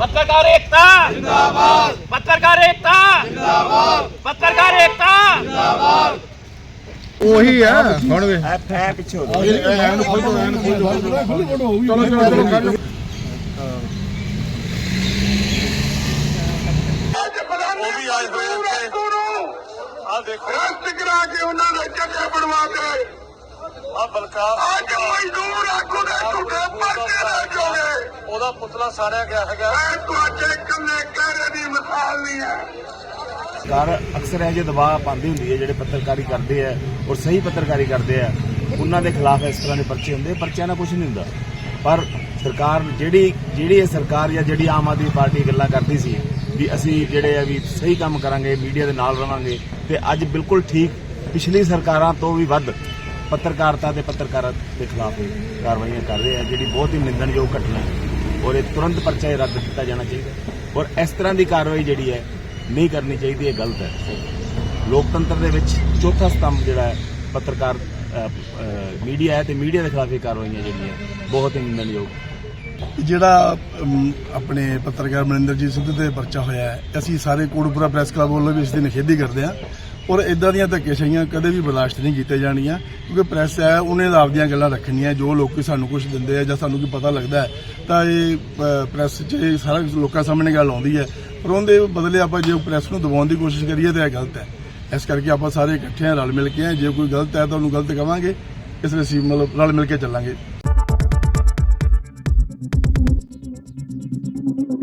पत्रकार एकता पत्रकार एकता पत्रकार एकता ਉਹੀ ਆ ਹੁਣ ਵੇ ਪਿੱਛੇ ਹੋ ਚਲੋ ਚਲੋ ਚਲੋ ਆ ਦੇਖੋ। ਰਸਤ ਕਰਾ ਕੇ ਉਹਨਾਂ ਦੇ ਚੱਕੇ ਬਣਵਾ ਕੇ ਆ ਬਲਕਾਰ। ਅੱਜ ਮਜ਼ਦੂਰ ਆਗੂ ਦੇ ਝੂਠੇ ਪਰਚੇ ਲੈ ਜੋਗੇ ਉਹਦਾ ਪੁਤਲਾ ਸਾੜਿਆ ਗਿਆ ਹੈਗਾ। ਮੈਂ ਤੁਹਾਡੇ ਕੰਨੇ ਕਹਿਰੇ ਦੀ ਮਿਸਾਲ ਨਹੀਂ ਹੈ। ਸਰਕਾਰ ਅਕਸਰ ਇਹ ਜਿਹੇ ਦਬਾਅ ਪਾਉਂਦੀ ਹੁੰਦੀ ਹੈ ਜਿਹੜੇ ਪੱਤਰਕਾਰੀ ਕਰਦੇ ਆ ਔਰ ਸਹੀ ਪੱਤਰਕਾਰੀ ਕਰਦੇ ਆ। ਉਹਨਾਂ ਦੇ ਖਿਲਾਫ ਇਸ ਤਰ੍ਹਾਂ ਦੇ ਪਰਚੇ ਹੁੰਦੇ ਪਰਚਿਆਂ ਨਾਲ ਕੁਝ ਨਹੀਂ ਹੁੰਦਾ। ਪਰ ਸਰਕਾਰ ਜਿਹੜੀ ਜਿਹੜੀ ਇਹ ਸਰਕਾਰ ਜਾਂ ਜਿਹੜੀ ਆਮ ਆਦਮੀ ਪਾਰਟੀ ਗੱਲਾਂ ਕਰਦੀ ਸੀ ਵੀ ਅਸੀਂ ਜਿਹੜੇ ਆ ਵੀ ਸਹੀ ਕੰਮ ਕਰਾਂਗੇ, ਮੀਡੀਆ ਦੇ ਨਾਲ ਰਵਾਂਗੇ ਤੇ ਅੱਜ ਬਿਲਕੁਲ ਠੀਕ ਪਿਛਲੀ ਸਰਕਾਰਾਂ ਤੋਂ ਵੀ ਵੱਧ ਪੱਤਰਕਾਰਤਾ ਤੇ ਪੱਤਰਕਾਰਾਂ ਦੇ ਖਿਲਾਫ ਕਾਰਵਾਈਆਂ ਕਰ ਰਹੇ ਆ, ਜਿਹੜੀ ਬਹੁਤ ਹੀ ਨਿੰਦਣਯੋਗ ਘਟਨਾ ਹੈ ਔਰ ਇਹ ਤੁਰੰਤ ਪਰਚਾ ਇਹ ਰੱਦ ਕੀਤਾ ਜਾਣਾ ਚਾਹੀਦਾ ਔਰ ਇਸ ਤਰ੍ਹਾਂ ਦੀ ਕਾਰਵਾਈ ਜਿਹੜੀ ਹੈ ਨਹੀਂ ਕਰਨੀ ਚਾਹੀਦੀ, ਇਹ ਗਲਤ ਹੈ। ਲੋਕਤੰਤਰ ਦੇ ਵਿੱਚ ਚੌਥਾ ਸਤੰਭ ਜਿਹੜਾ ਹੈ, ਪੱਤਰਕਾਰ ਮੀਡੀਆ ਹੈ ਤੇ ਮੀਡੀਆ ਦੇ ਖਿਲਾਫ ਇਹ ਕਾਰਵਾਈਆਂ ਜਿਹੜੀਆਂ ਬਹੁਤ ਹੀ ਨਿੰਦਣਯੋਗ ਜਿਹੜਾ ਆਪਣੇ ਪੱਤਰਕਾਰ ਮਨਿੰਦਰਜੀਤ ਸਿੱਧੂ ਤੇ ਪਰਚਾ ਹੋਇਆ ਹੈ ਅਸੀਂ ਸਾਰੇ ਕੋਟਪੁਰਾ ਪ੍ਰੈਸ ਕਲੱਬ ਵੱਲੋਂ ਵੀ ਇਸ ਦੀ ਨਿਖੇਧੀ ਕਰਦੇ ਹਾਂ ਔਰ ਇਦਾਂ ਦੀਆਂ ਧੱਕੇਸ਼ਾਹੀਆਂ ਕਦੇ ਵੀ ਬਰਦਾਸ਼ਤ ਨਹੀਂ ਕੀਤੀਆਂ ਜਾਣੀਆਂ ਕਿਉਂਕਿ ਪ੍ਰੈਸ ਹੈ ਉਹਨੇ ਤਾਂ ਆਪਦੀਆਂ ਗੱਲਾਂ ਰੱਖਣੀਆਂ ਜੋ ਲੋਕ ਸਾਨੂੰ ਕੁਝ ਦਿੰਦੇ ਆ ਜਾਂ ਸਾਨੂੰ ਕੋਈ ਪਤਾ ਲੱਗਦਾ ਤਾਂ ਇਹ ਪ੍ਰੈਸ 'ਚ ਇਹ ਸਾਰਾ ਲੋਕਾਂ ਸਾਹਮਣੇ ਗੱਲ ਆਉਂਦੀ ਹੈ ਪਰ ਉਹਦੇ ਬਦਲੇ ਆਪਾਂ ਜੇ ਪ੍ਰੈਸ ਨੂੰ ਦਬਾਉਣ ਦੀ ਕੋਸ਼ਿਸ਼ ਕਰੀਏ ਤਾਂ ਇਹ ਗਲਤ ਹੈ। ਇਸ ਕਰਕੇ ਆਪਾਂ ਸਾਰੇ ਇਕੱਠੇ ਹਾਂ, ਰਲ ਮਿਲ ਕੇ ਹਾਂ ਜੇ ਕੋਈ ਗਲਤ ਹੈ ਤਾਂ ਉਹਨੂੰ ਗਲਤ ਕਵਾਂਗੇ ਇਸ ਲਈ ਅਸੀਂ ਮਤਲਬ ਰਲ ਮਿਲ ਕੇ ਚੱਲਾਂਗੇ। どっち?